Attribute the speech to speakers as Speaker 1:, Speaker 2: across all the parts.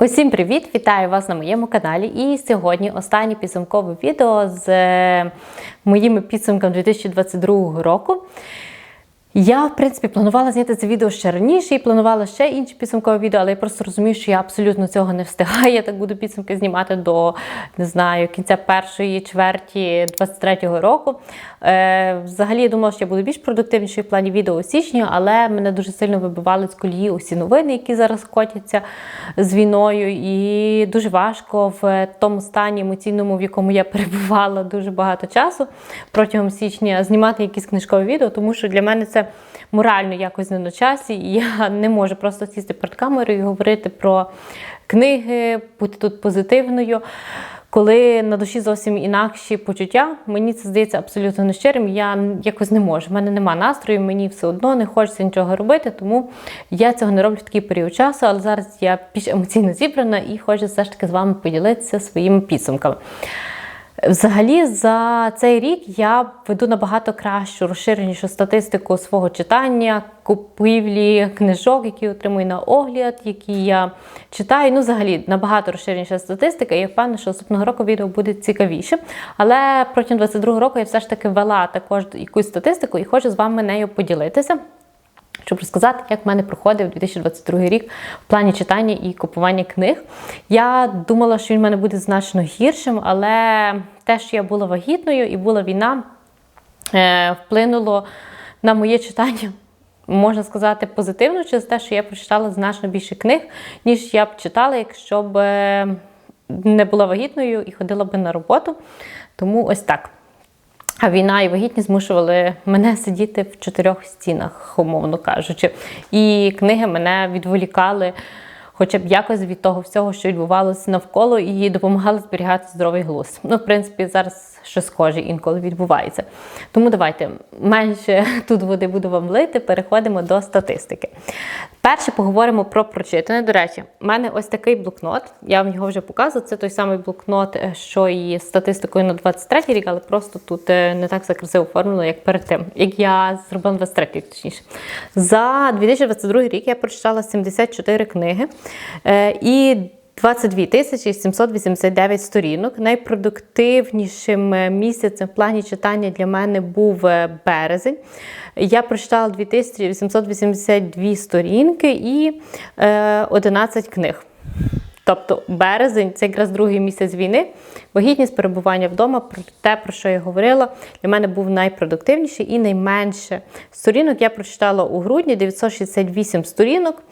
Speaker 1: Усім привіт! Вітаю вас на моєму каналі. І сьогодні останнє підсумкове відео з е, моїми підсумками 2022 року. Я, в принципі, планувала зняти це відео ще раніше і планувала ще інші підсумкові відео, але я просто розумію, що я абсолютно цього не встигаю. Я так буду підсумки знімати до не знаю, кінця першої чверті 23-го року. Е, Взагалі я думала, що я буду більш продуктивнішою в плані відео у січні, але мене дуже сильно вибивали з колії усі новини, які зараз котяться з війною. І дуже важко в тому стані емоційному, в якому я перебувала дуже багато часу протягом січня, знімати якісь книжкові відео, тому що для мене це морально якось не на часі, і я не можу просто сісти перед камерою і говорити про книги, бути тут позитивною. Коли на душі зовсім інакші почуття, мені це здається абсолютно нещирим. Я якось не можу. У мене нема настрою, мені все одно не хочеться нічого робити, тому я цього не роблю в такий період часу. Але зараз я більш емоційно зібрана і хочу все ж таки з вами поділитися своїми підсумками. Взагалі, за цей рік я веду набагато кращу, розширенішу статистику свого читання, купівлі книжок, які отримую на огляд, які я читаю. Ну, взагалі, набагато розширеніша статистика, і я впевнена, що наступного року відео буде цікавіше. Але протягом 22 року я все ж таки вела також якусь статистику і хочу з вами нею поділитися щоб розказати, як в мене проходив 2022 рік в плані читання і купування книг. Я думала, що він в мене буде значно гіршим, але те, що я була вагітною і була війна, е, вплинуло на моє читання. Можна сказати, позитивно через те, що я прочитала значно більше книг, ніж я б читала, якщо б е, не була вагітною і ходила б на роботу. Тому ось так. А війна і вагітність змушували мене сидіти в чотирьох стінах, умовно кажучи. І книги мене відволікали хоча б якось від того всього, що відбувалося навколо, і допомагали зберігати здоровий глузд. Ну, в принципі, зараз щось схоже інколи відбувається. Тому давайте менше тут води буду вам лити, переходимо до статистики. Перше поговоримо про прочитане. До речі, в мене ось такий блокнот. Я вам його вже показувала. Це той самий блокнот, е, що і статистикою на 23 рік, але просто тут е, не так все красиво оформлено, як перед тим, як я зробила 23 рік, точніше. За 2022 рік я прочитала 74 книги. Е, і 22 тисячі 789 сторінок. Найпродуктивнішим місяцем в плані читання для мене був березень. Я прочитала 2882 сторінки і 11 книг. Тобто березень це якраз другий місяць війни. Вагітність перебування вдома, про те, про що я говорила, для мене був найпродуктивніший і найменше сторінок. Я прочитала у грудні 968 сторінок,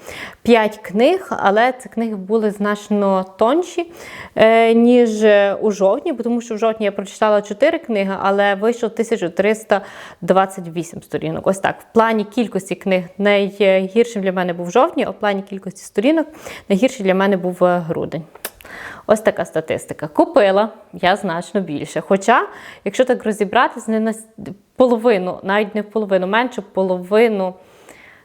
Speaker 1: 5 книг, але ці книги були значно тонші, е, ніж у жовтні, тому що в жовтні я прочитала 4 книги, але вийшло 1328 сторінок. Ось так. В плані кількості книг найгіршим для мене був жовтні, а в плані кількості сторінок найгірший для мене був е, грудень. Ось така статистика. Купила я значно більше. Хоча, якщо так розібратись, не на половину, навіть не в половину, менше половину,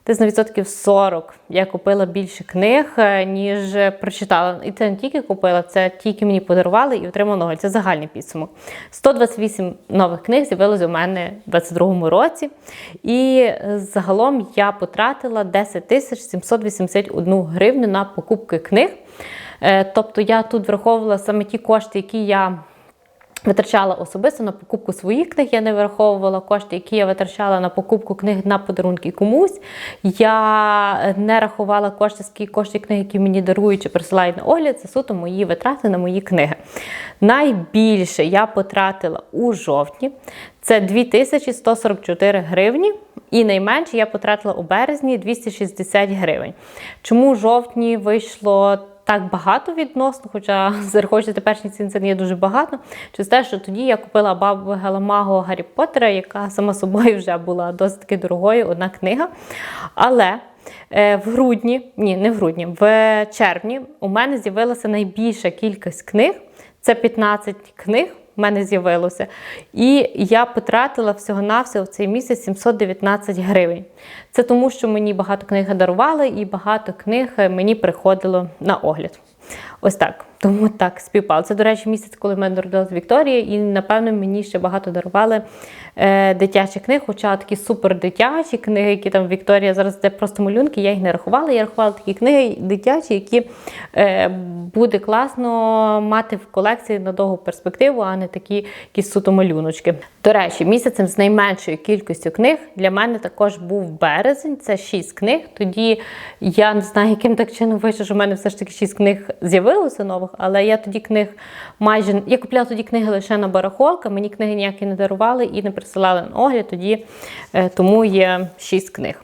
Speaker 1: десь на відсотків 40 я купила більше книг, е, ніж прочитала. І це не тільки купила, це тільки мені подарували і отримала новий. Це загальний підсумок. 128 нових книг з'явилося у мене у 2022 році. І загалом я потратила 10 тисяч 781 гривню на покупки книг. Е, тобто я тут враховувала саме ті кошти, які я витрачала особисто на покупку своїх книг. Я не враховувала кошти, які я витрачала на покупку книг на подарунки комусь. Я не рахувала кошти, скільки коштів книг, які мені дарують чи присилають на огляд, це суто мої витрати на мої книги. Найбільше я потратила у жовтні. Це 2144 гривні. І найменше я потратила у березні 260 гривень. Чому у жовтні вийшло так багато відносно, хоча зараховуючи теперішні ціни є дуже багато. Через те, що тоді я купила бабу Геламаго Гаррі Поттера, яка сама собою вже була досить дорогою, одна книга. Але е, в грудні, ні, не в грудні, в червні у мене з'явилася найбільша кількість книг. Це 15 книг в мене з'явилося. І я потратила всього-навсього в цей місяць 719 гривень. Це тому, що мені багато книг дарували, і багато книг мені приходило на огляд. Ось так. Тому так співпало. Це, до речі, місяць, коли в мене народилася Вікторія, і напевно мені ще багато дарували е, дитячих книг, хоча такі супер дитячі книги, які там Вікторія зараз де просто малюнки, я їх не рахувала. Я рахувала такі книги дитячі, які е, буде класно мати в колекції на довгу перспективу, а не такі якісь суто малюночки. До речі, місяцем з найменшою кількістю книг для мене також був березень. Це 6 книг. Тоді я не знаю, яким так чином вийшло, що в мене все ж таки 6 книг з'явилося нових, але я тоді книг майже я купляла тоді книги лише на барахолка. Мені книги ніякі не дарували і не присилали на огляд. Тоді е, тому є 6 книг.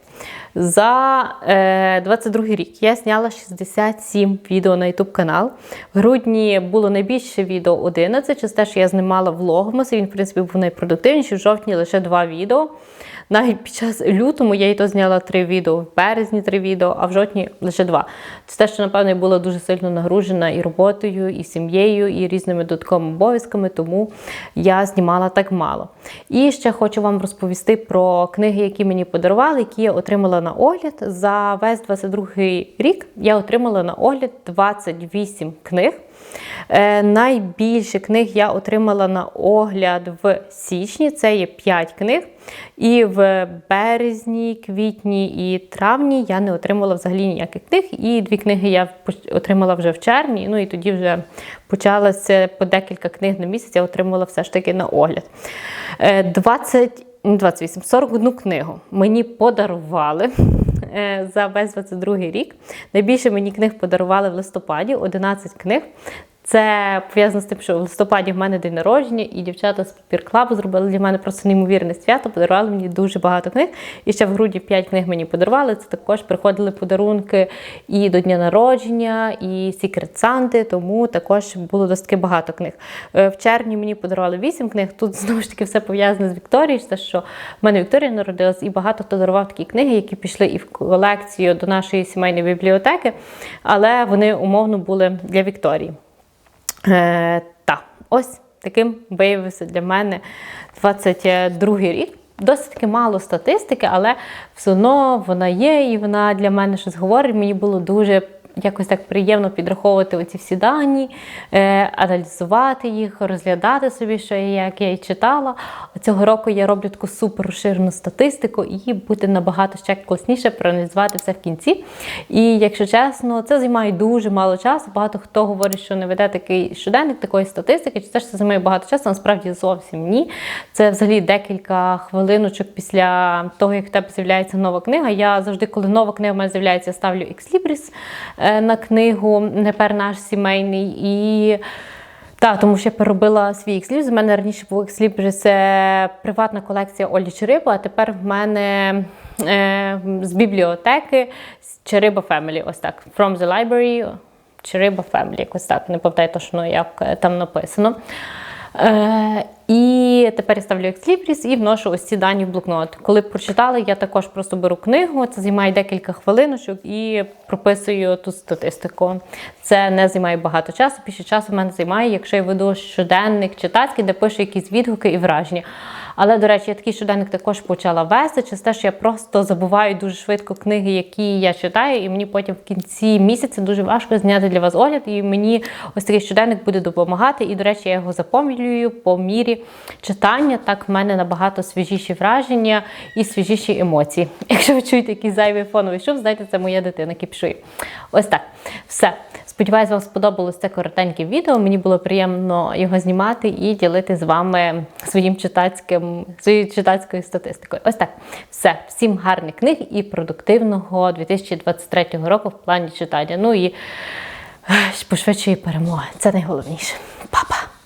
Speaker 1: За е, 22 рік я зняла 67 відео на YouTube канал. В грудні було найбільше відео 11, через те, що я знімала влогмас, він, в принципі, був найпродуктивніший. В жовтні лише два відео. Навіть під час лютому я і то зняла три відео, в березні три відео, а в жовтні лише два. Це те, що, напевно, я була дуже сильно нагружена і роботою, і сім'єю, і різними додатковими обов'язками, тому я знімала так мало. І ще хочу вам розповісти про книги, які мені подарували, які я отримала на огляд. За весь 22 рік я отримала на огляд 28 книг. Е, найбільше книг я отримала на огляд в січні. Це є 5 книг. І в березні, квітні і травні я не отримала взагалі ніяких книг. І дві книги я отримала вже в червні. Ну і тоді вже почалося по декілька книг на місяць. Я отримала все ж таки на огляд. 20 28, 41 книгу мені подарували е, за весь 22 рік. Найбільше мені книг подарували в листопаді 11 книг. Це пов'язано з тим, що в листопаді в мене день народження, і дівчата з папір-клабу зробили для мене просто неймовірне свято, подарували мені дуже багато книг. І ще в грудні 5 книг мені подарували. Це також приходили подарунки і до дня народження, і Сікрет Санти, тому також було досить багато книг. Е, в червні мені подарували 8 книг. Тут знову ж таки все пов'язане з Вікторією, те, що в мене Вікторія народилась, і багато хто дарував такі книги, які пішли і в колекцію до нашої сімейної бібліотеки, але вони умовно були для Вікторії. Е, Так, ось таким виявився для мене 22 рік. Досить таки мало статистики, але все одно вона є, і вона для мене щось говорить. Мені було дуже якось так приємно підраховувати оці всі дані, е, аналізувати їх, розглядати собі, що я, як я і читала. Цього року я роблю таку супер розширену статистику і буде набагато ще класніше проаналізувати все в кінці. І якщо чесно, це займає дуже мало часу. Багато хто говорить, що не веде такий щоденник такої статистики, чи це ж це займає багато часу, насправді зовсім ні. Це взагалі декілька хвилиночок після того, як в тебе з'являється нова книга. Я завжди, коли нова книга в мене з'являється, я ставлю Екслібріс. Е, на книгу Тепер наш сімейний. І так, тому що я переробила свій ексліп. З мене раніше був ексліп, це приватна колекція Олі Чериба, а тепер в мене е, з бібліотеки Чериба Family. Ось так. From the library. Чериба Family, якось так. Не пам'ятаю точно, як там написано. Е, І тепер я ставлю екслібріс і вношу ось ці дані в блокнот. Коли прочитали, я також просто беру книгу, це займає декілька хвилиночок і прописую ту статистику. Це не займає багато часу. Більше часу мене займає, якщо я веду щоденник читацький, де пишу якісь відгуки і враження. Але, до речі, я такий щоденник також почала вести через те, що я просто забуваю дуже швидко книги, які я читаю, і мені потім в кінці місяця дуже важко зняти для вас огляд. І мені ось такий щоденник буде допомагати. І, до речі, я його запомнюю по мірі читання. Так в мене набагато свіжіші враження і свіжіші емоції. Якщо ви чуєте якийсь зайвий фоновий шум, знаєте, це моя дитина кіпшує. Ось так. Все. Сподіваюсь, вам сподобалось це коротеньке відео. Мені було приємно його знімати і ділити з вами своїм читацьким, своєю читацькою статистикою. Ось так. Все. Всім гарних книг і продуктивного 2023 року в плані читання. Ну і пошвидшої перемоги. Це найголовніше. Па-па!